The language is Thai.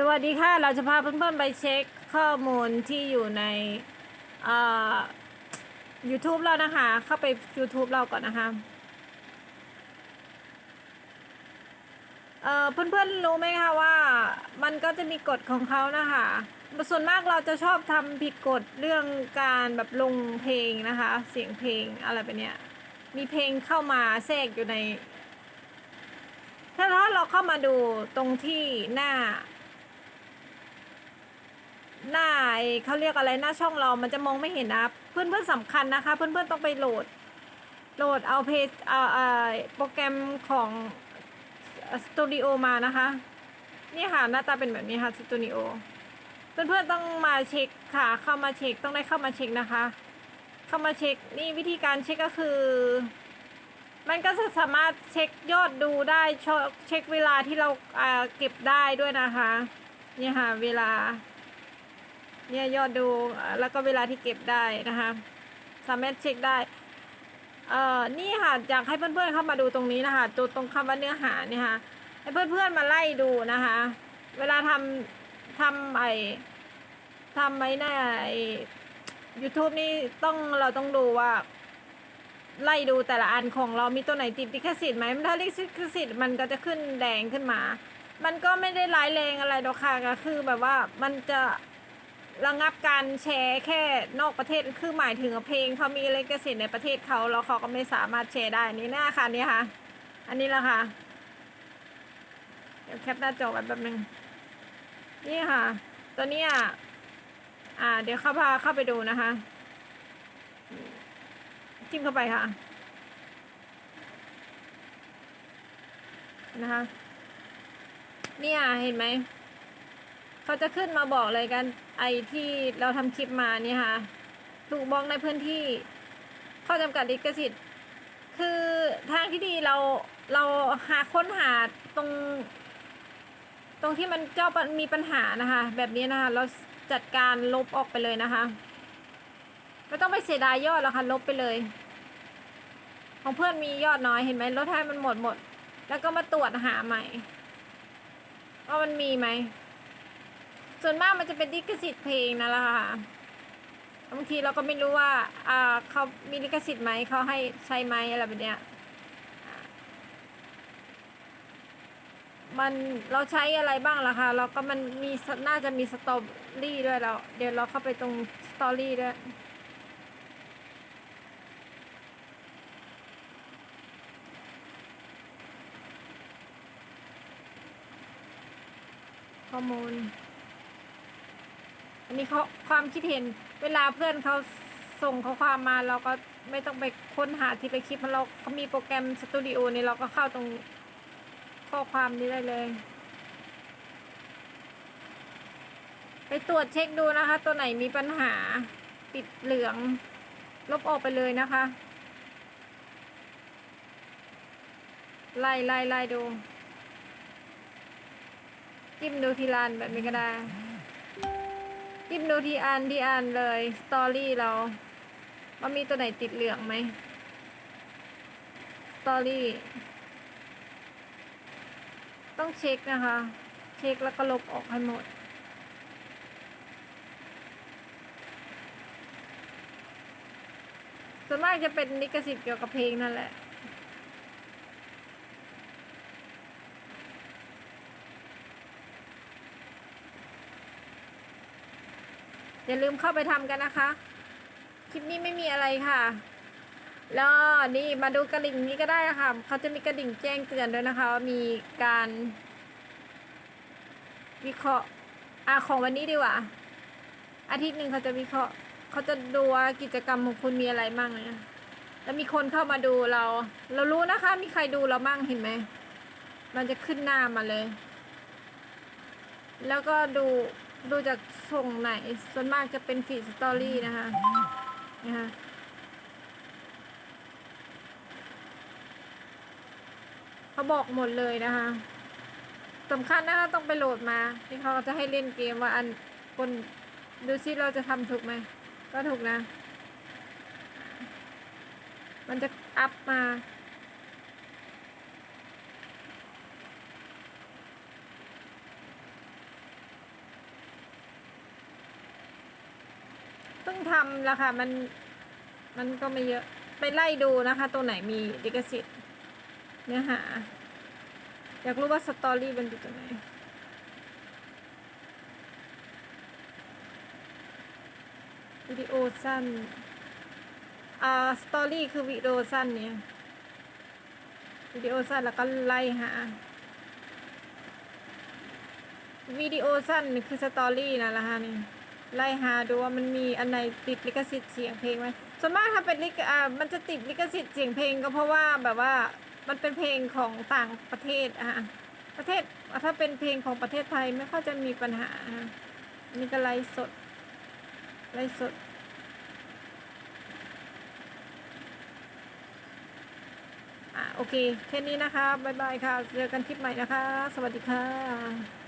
สวัสดีค่ะ เราจะพาเพื่อนๆไปเช็คข้อมูลที่อยู่ในอ่อ YouTube เรานะคะ เข้าไป YouTube เราก่อนนะคะเอ่อเพื่อนๆรู้ไหมคะว่ามันก็จะมีกฎของเขานะคะส่วนมากเราจะชอบทำผิดกฎเรื่องการแบบลงเพลงนะคะ เสียงเพลงอะไรแบบเนี้ยมีเพลงเข้ามาแทรกอยู่ใน ถ้าถ้าเราเข้ามาดูตรงที่หน้า หน้าไอเขาเรียกอะไรหน้าช่องเรามันจะมองไม่เห็นนะเพื่อนเพื่อนๆสำคัญนะคะ เพื่อนเพื่อนๆต้องไปโหลด โหลดเอาเพจเอาเอ่อโปรแกรมของสตูดิโอมานะคะ นี่ค่ะหน้าตาเป็นแบบนี้ค่ะสตูดิโอเพื่อนเพื่อนๆต้องมาเช็คค่ะ เข้ามาเช็คต้องได้เข้ามาเช็คนะคะ เข้ามาเช็คนี่วิธีการเช็คก็คือ มันก็จะสามารถเช็คยอดดูได้เช็คเวลาที่เราเก็บได้ด้วยนะคะ นี่ค่ะเวลา เนี่ยยอดดูแล้วก็เวลาที่เก็บได้นะคะ สามารถเช็คได้ เอ่อ นี่ค่ะอยากให้เพื่อนๆเข้ามาดูตรงนี้นะคะตัวตรงคำว่าเนื้อหาเนี่ยค่ะ ให้เพื่อนๆมาไล่ดูนะคะ เวลาทำทำไอทำไอ้น้าไอ YouTube นี่ต้องเราต้องดูว่า ไล่ดูแต่ละอันของเรามีตัวไหนติดลิขสิทธิ์ไหมถ้าลิขสิทธิ์มันก็จะขึ้นแดงขึ้นมา มันก็ไม่ได้ร้ายแรงอะไรดอกค่ะก็คือแบบว่ามันจะ ระงับการแชร์แค่นอกประเทศคือหมายถึงเพลงเขามีลิขสิทธิ์ในประเทศเขาแล้วเขาก็ไม่สามารถแชร์ได้นี่หน้าค่ะนี่ค่ะ อันนี้แหละค่ะเดี๋ยวแคปหน้าจอไว้แป๊บนึงนี่ค่ะ ตัวเนี้ยอ่า เดี๋ยวเข้าพาเข้าไปดูนะคะจิ้มเข้าไปค่ะ นะคะ เนี่ยเห็นไหม เขาจะขึ้นมาบอกเลยกัน ไอที่เราทำคลิปมาเนี่ยค่ะ ถูกบล็อกในพื้นที่ ข้อจำกัดลิขสิทธิ์ คือทางที่ดีเราเราหาค้นหาตรงตรงที่มันเจ้ามีปัญหานะคะ แบบนี้นะคะ เราจัดการลบออกไปเลยนะคะ ไม่ต้องไปเสียดายยอดแล้วค่ะ ลบไปเลย ของเพื่อนมียอดน้อยเห็นไหมลดให้มันหมดหมด แล้วก็มาตรวจหาใหม่ว่ามันมีไหม ส่วนมากมันจะเป็นลิขสิทธิ์เพลงนั่นแหละค่ะบางทีเราก็ไม่รู้ว่าอ่าเขามีลิขสิทธิ์ไหมเขาให้ใช้ไหมอะไรแบบเนี้ยมันเราใช้อะไรบ้างล่ะคะเราก็มันมีน่าจะมีสตอรี่ด้วยเราเดี๋ยวเราเข้าไปตรงสตอรี่ด้วยข้อมูล อันนี้เขาความคิดเห็นเวลาเพื่อนเขาส่งข้อความมาเราก็ไม่ต้องไปค้นหาที่ไปคลิปเพราะเราเขามีโปรแกรมสตูดิโอนี่เราก็เข้าตรงข้อความนี้ได้เลย ไปตรวจเช็คดูนะคะ ตัวไหนมีปัญหาติดเหลือง ลบออกไปเลยนะคะไล่ไล่ไล่ดู จิ้มดูทีละอันแบบนี้ก็ได้ จิ้มดูทีอันทีอันเลยสตอรี่เราว่ามีตัวไหนติดเหลืองไหมสตอรี่ ต้องเช็คนะคะ เช็คแล้วก็ลบออกให้หมดส่วนมากจะเป็นลิขสิทธิ์เกี่ยวกับเพลงนั่นแหละ อย่าลืมเข้าไปทำกันนะคะ คลิปนี้ไม่มีอะไรค่ะ แล้วนี่มาดูกระดิ่งนี้ก็ได้ค่ะเขาจะมีกระดิ่งแจ้งเตือนด้วยนะคะว่ามีการวิเคราะห์อะของวันนี้ดีกว่า อาทิตย์หนึ่งเขาจะวิเคราะห์เขาจะดูว่ากิจกรรมของคุณมีอะไรมั่งนะแล้วมีคนเข้ามาดูเรา เรารู้นะคะ มีใครดูเรามั่งเห็นไหมมันจะขึ้นหน้ามาเลย แล้วก็ดู ดูจากส่งไหน ส่วนมากจะเป็นฟีดสตอรี่นะคะนะคะเขาบอกหมดเลยนะคะสำคัญนะคะต้องไปโหลดมา ที่เขาจะให้เล่นเกมว่าอันคนดูซิเราจะทำถูกไหม ก็ถูกนะ มันจะอัพมา ทำแล้วค่ะ มัน มันก็ไม่เยอะ ไปไล่ดูนะคะ ตัวไหนมีลิขสิทธิ์เนื้อหา อยากรู้ว่าสตอรี่มันอยู่ตรงไหนวิดีโอสั้น อ่า สตอรี่คือวิดีโอสั้นเนี่ย วิดีโอสั้นแล้วก็ไล่หา วิดีโอสั้นคือสตอรี่นะละฮะนี่ ไล่หาดูว่ามันมีอันไหนติดลิขสิทธิ์เสียงเพลงไหมส่วนมากถ้าเป็นลิขอ่ามันจะติดลิขสิทธิ์เสียงเพลงก็เพราะว่าแบบว่ามันเป็นเพลงของต่างประเทศอะประเทศถ้าเป็นเพลงของประเทศไทยไม่ค่อยจะมีปัญหาอะอันนี่ก็ไลฟ์สดไลฟ์สดอะโอเคแค่นี้นะคะบ๊ายบายค่ะเจอกันคลิปใหม่นะคะ สวัสดีค่ะ